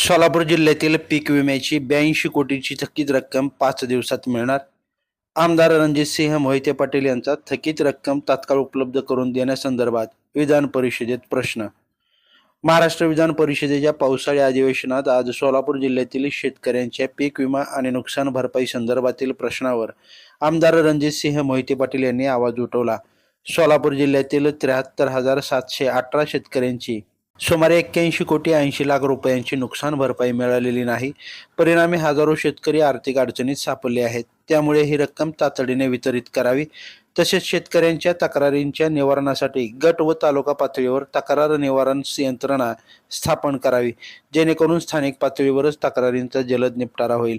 सोलापूर जिल्ह्यातील पीक विम्याची ब्याऐंशी कोटीची थकीत रक्कम पाच दिवसात मिळणार. आमदार रणजितसिंह मोहिते पाटील यांचा थकीत रक्कम तात्काळ उपलब्ध करून देण्यासंदर्भात विधान परिषदेत प्रश्न. महाराष्ट्र विधान परिषदेच्या पावसाळी अधिवेशनात आज सोलापूर जिल्ह्यातील शेतकऱ्यांच्या पीक विमा आणि नुकसान भरपाई संदर्भातील प्रश्नावर आमदार रणजितसिंह मोहिते पाटील यांनी आवाज उठवला. सोलापूर जिल्ह्यातील त्र्याहत्तर हजार सातशे अठरा शेतकऱ्यांची सुमारे एक्क्याऐंशी कोटी ऐंशी लाख रुपयांची नुकसान भरपाई मिळालेली नाही. परिणामी हजारो शेतकरी आर्थिक अडचणीत सापडले आहेत. त्यामुळे ही रक्कम तातडीने वितरित करावी. तसेच शेतकऱ्यांच्या तक्रारींच्या निवारणासाठी गट व तालुका पातळीवर तक्रार निवारण यंत्रणा स्थापन करावी. जेणेकरून स्थानिक पातळीवरच तक्रारींचा जलद निपटारा होईल.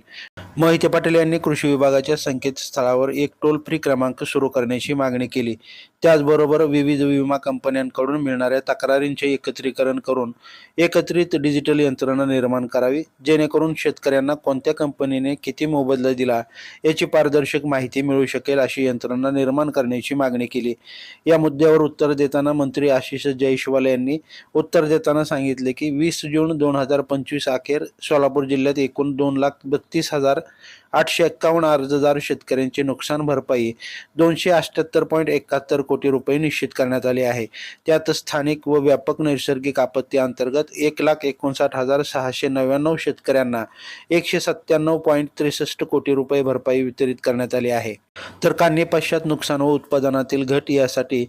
मोहिते पाटील यांनी कृषी विभागाच्या संकेतस्थळावर एक टोल फ्री क्रमांक सुरू करण्याची मागणी केली. त्याचबरोबर विविध विमा कंपन्यांकडून मिळणाऱ्या तक्रारींचे एकत्रीकरण करून एकत्रित डिजिटल यंत्रणा निर्माण करावी जेणेकरून शेतकऱ्यांना कोणत्या कंपनीने किती मोबदला दिला याची पारदर्शक माहिती मिळू शकेल अशी यंत्रणा निर्माण करण्याची मागणी केली. या मुद्द्यावर उत्तर देताना मंत्री आशिष जयस्वाल यांनी उत्तर देताना सांगितले की वीस जून दोन हजार पंचवीस अखेर सोलापूर जिल्ह्यात एकूण दोन लाख बत्तीस हजार आठशे एक्कावन्न अर्जदार शेतकऱ्यांची नुकसान भरपाई दोनशे अठ्ठ्याहत्तर पॉईंट एकाहत्तर कोटी रुपये निश्चित करण्यात आले आहे. त्यात स्थानिक व व्यापक नैसर्गिक आपत्ती अंतर्गत एक लाख एकोणसाठ हजार सहाशे नव्याण्णव शेतकऱ्यांना एकशे सत्त्याण्णव पॉईंट त्रेसष्ट कोटी रुपये भरपाई वितरित करण्यात आली आहे. तर काढणी पश्चात नुकसान व उत्पादनातील घट यासाठी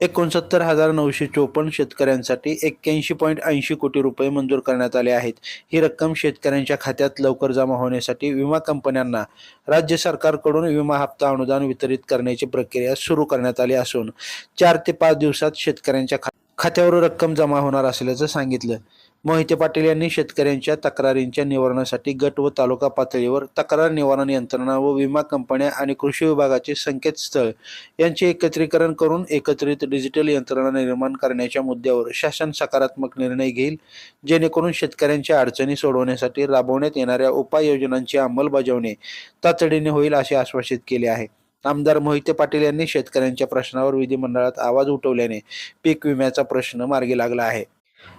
एकोणसत्तर हजार नऊशे चोपन्न शेतकऱ्यांसाठी एक्क्याऐंशी पॉईंट ऐंशी कोटी रुपये मंजूर करण्यात आले आहेत. ही रक्कम शेतकऱ्यांच्या खात्यात लवकर जमा होण्यासाठी विमा कंपन्यांना राज्य सरकारकडून विमा हप्ता अनुदान वितरित करण्याची प्रक्रिया सुरू करण्यात आली असून चार ते पाच दिवसात शेतकऱ्यांच्या खा- खात्यावर रक्कम जमा होणार असल्याचं सांगितलं. मोहिते पाटील यांनी शेतकऱ्यांच्या तक्रारींच्या निवारणासाठी गट व तालुका पातळीवर तक्रार निवारण यंत्रणा व विमा कंपन्या आणि कृषी विभागाचे संकेतस्थळ यांचे एकत्रीकरण करून एकत्रित डिजिटल यंत्रणा निर्माण करण्याच्या मुद्द्यावर शासन सकारात्मक निर्णय घेईल जेणेकरून शेतकऱ्यांच्या अडचणी सोडवण्यासाठी राबवण्यात येणाऱ्या उपाययोजनांची अंमलबजावणी तातडीने होईल असे आश्वासित केले आहे. आमदार मोहिते पाटील यांनी शेतकऱ्यांच्या प्रश्नावर विधिमंडळात आवाज उठवल्याने पीक विम्याचा प्रश्न मार्गी लागला आहे.